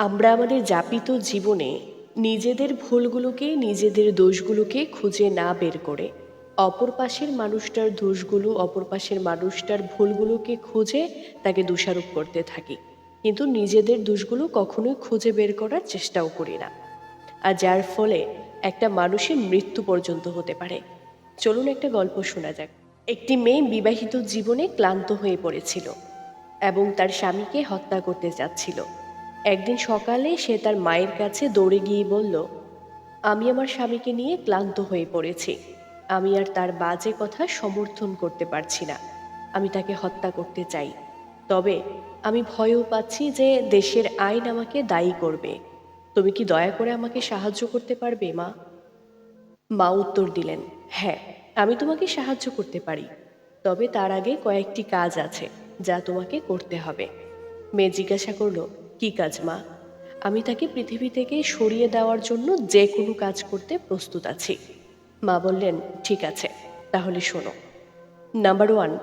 আমরা আমাদের যাপিত জীবনে নিজেদের ভুলগুলোকে, নিজেদের দোষগুলোকে খুঁজে না বের করে অপর পাশের মানুষটার দোষগুলো, অপর পাশের মানুষটার ভুলগুলোকে খুঁজে তাকে দোষারোপ করতে থাকি। কিন্তু নিজেদের দোষগুলো কখনোই খুঁজে বের করার চেষ্টাও করি না। আর যার ফলে একটা মানুষের মৃত্যু পর্যন্ত হতে পারে। চলুন একটা গল্প শোনা যাক। একটি মেয়ে বিবাহিত জীবনে ক্লান্ত হয়ে পড়েছিল এবং তার স্বামীকে হত্যা করতে যাচ্ছিল। একদিন সকালে সে তার মায়ের কাছে দৌড়ে গিয়ে বলল, আমি আমার স্বামীকে নিয়ে ক্লান্ত হয়ে পড়েছি। আমি আর তার বাজে কথা সমর্থন করতে পারছি না। আমি তাকে হত্যা করতে চাই। তবে আমি ভয়ও পাচ্ছি যে দেশের আইন আমাকে দায়ী করবে। তুমি কি দয়া করে আমাকে সাহায্য করতে পারবে, মা? মা উত্তর দিলেন হ্যাঁ আমি তোমাকে সাহায্য করতে পারি। তবে তার আগে কয়েকটি কাজ আছে যা তোমাকে করতে হবে। মেয়ে জিজ্ঞাসা করল কি কাজ, মা? আমি তাকে পৃথিবী থেকে সরিয়ে দেওয়ার জন্য যে কোনো কাজ করতে প্রস্তুত আছি। মা বললেন, ঠিক আছে, তাহলে শোনো। নাম্বার ওয়ান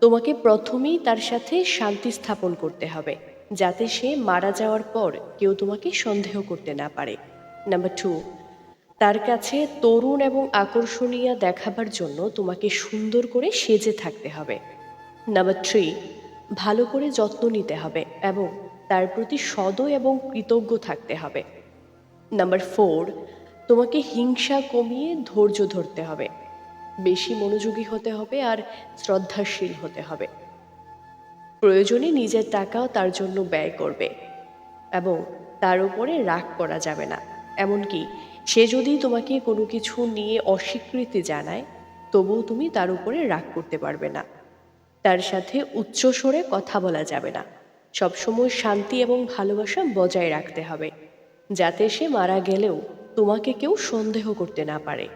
তোমাকে প্রথমেই তার সাথে শান্তি স্থাপন করতে হবে, যাতে সে মারা যাওয়ার পর কেউ তোমাকে সন্দেহ করতে না পারে। নাম্বার টু তার কাছে তরুণ এবং আকর্ষণীয় দেখাবার জন্য তোমাকে সুন্দর করে সেজে থাকতে হবে। নাম্বার থ্রি ভালো করে যত্ন নিতে হবে এবং তার প্রতি সদয় এবং কৃতজ্ঞ থাকতে হবে। নাম্বার ফোর তোমাকে হিংসা কমিয়ে ধৈর্য ধরতে হবে। বেশি মনোযোগী হতে হবে আর শ্রদ্ধাশীল হতে হবে। প্রয়োজনে নিজের টাকাও তার জন্য ব্যয় করবে এবং তার উপরে রাগ করা যাবে না। এমনকি সে যদি তোমাকে কোনো কিছু নিয়ে অস্বীকৃতি জানায়, তবুও তুমি তার উপরে রাগ করতে পারবে না। তার সাথে উচ্চস্বরে কথা বলা যাবে না। সবসময় শান্তি এবং ভালোবাসা বজায় রাখতে হবে, যাতে সে মারা গেলেও তোমাকে কেউ সন্দেহ করতে না পারে।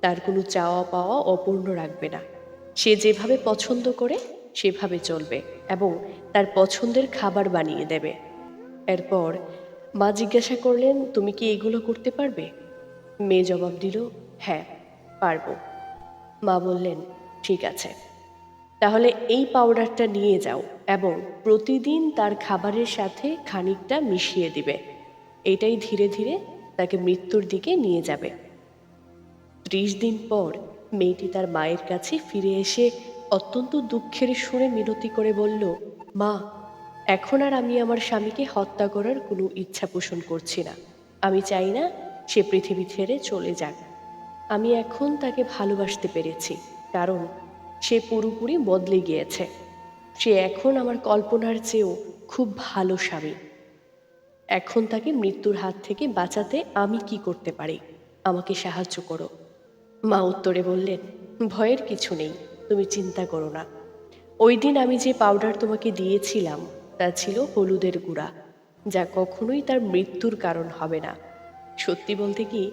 তার কোনো চাওয়া পাওয়া অপূর্ণ রাখবে না। সে যেভাবে পছন্দ করে, সেভাবে চলবে এবং তার পছন্দের খাবার বানিয়ে দেবে। এরপর মা জিজ্ঞাসা করলেন, তুমি কি এগুলো করতে পারবে? মেয়ে জবাব দিল হ্যাঁ পারব। মা বললেন, ঠিক আছে। তাহলে এই পাউডারটা নিয়ে যাও এবং প্রতিদিন তার খাবারের সাথে খানিকটা মিশিয়ে দিবে। এটাই ধীরে ধীরে তাকে মৃত্যুর দিকে নিয়ে যাবে। ত্রিশ দিন পর মেয়েটি তার মায়ের কাছে ফিরে এসে অত্যন্ত দুঃখের সুরে মিনতি করে বলল, মা, এখন আর আমি আমার স্বামীকে হত্যা করার কোনো ইচ্ছা পোষণ করছি না। আমি চাই না সে পৃথিবী ছেড়ে চলে যাক। আমি এখন তাকে ভালোবাসতে পেরেছি, কারণ সে পুরোপুরি বদলে গিয়েছে। সে এখন আমার কল্পনার চেয়েও খুব ভালো স্বামী। এখন তাকে মৃত্যুর হাত থেকে বাঁচাতে আমি কি করতে পারি? আমাকে সাহায্য করো। মা উত্তরে বললেন, ভয়ের কিছু নেই, তুমি চিন্তা করো না। ওই দিন আমি যে পাউডার তোমাকে দিয়েছিলাম, তা ছিল হলুদের গুঁড়া, যা কখনোই তার মৃত্যুর কারণ হবে না। সত্যি বলতে কি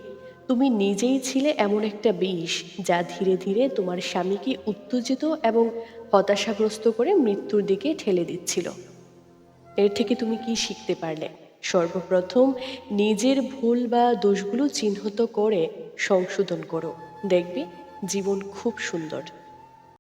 তুমি নিজেই ছিলে এমন একটা বিষ যা ধীরে ধীরে তোমার স্বামীকে উত্তেজিত এবং হতাশাগ্রস্ত করে মৃত্যুর দিকে ঠেলে দিচ্ছিল। এর থেকে তুমি কি শিখতে পারলে? সর্বপ্রথম নিজের ভুল বা দোষগুলো চিহ্নিত করে সংশোধন করো। দেখবে জীবন খুব সুন্দর।